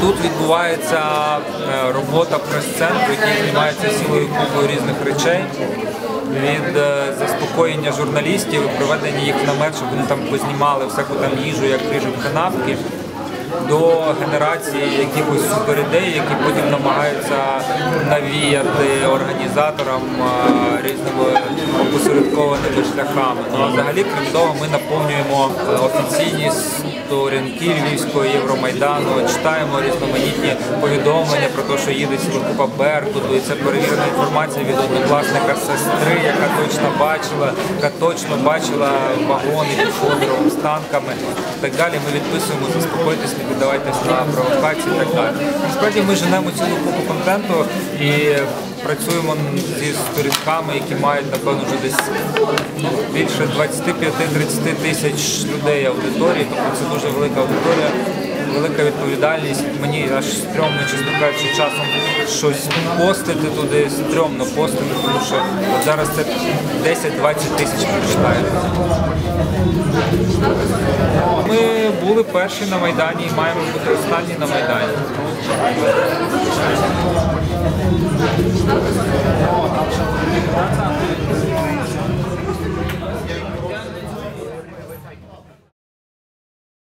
Тут відбувається е, робота прес-центру, який займається цілою купою різних речей. Від е, заспокоєння журналістів, проведення їх в намет, щоб вони там познімали всяку там їжу, як ріжуть канапки, до генерації якихось суперідей, які потім намагаються навіяти організаторам різними опосередкованими шляхами. Ну а взагалі, крім того, ми наповнюємо е, офіційні сторінки Львівського Євромайдану, читаємо різноманітні повідомлення про те, що їде купа Беркуту, і це перевірена інформація від однокласника сестри, яка точно бачила, яка точно бачила вагони під Ходоровим з танками так далі. Ми відписуємо, заспокойтесь, не піддавайтесь на провокації і так далі. Насправді ми женемо цілу купу контенту і працюємо зі сторінками, які мають, напевно, вже десь ну, більше 25-30 тисяч людей аудиторії, тобто це дуже велика аудиторія. Велика відповідальність. Мені аж стрьомно, чесно кажучи, часом щось постити туди, стрьомно постити, тому що от зараз це 10-20 тисяч прочитає. Були перші на Майдані і маємо бути останні на Майдані.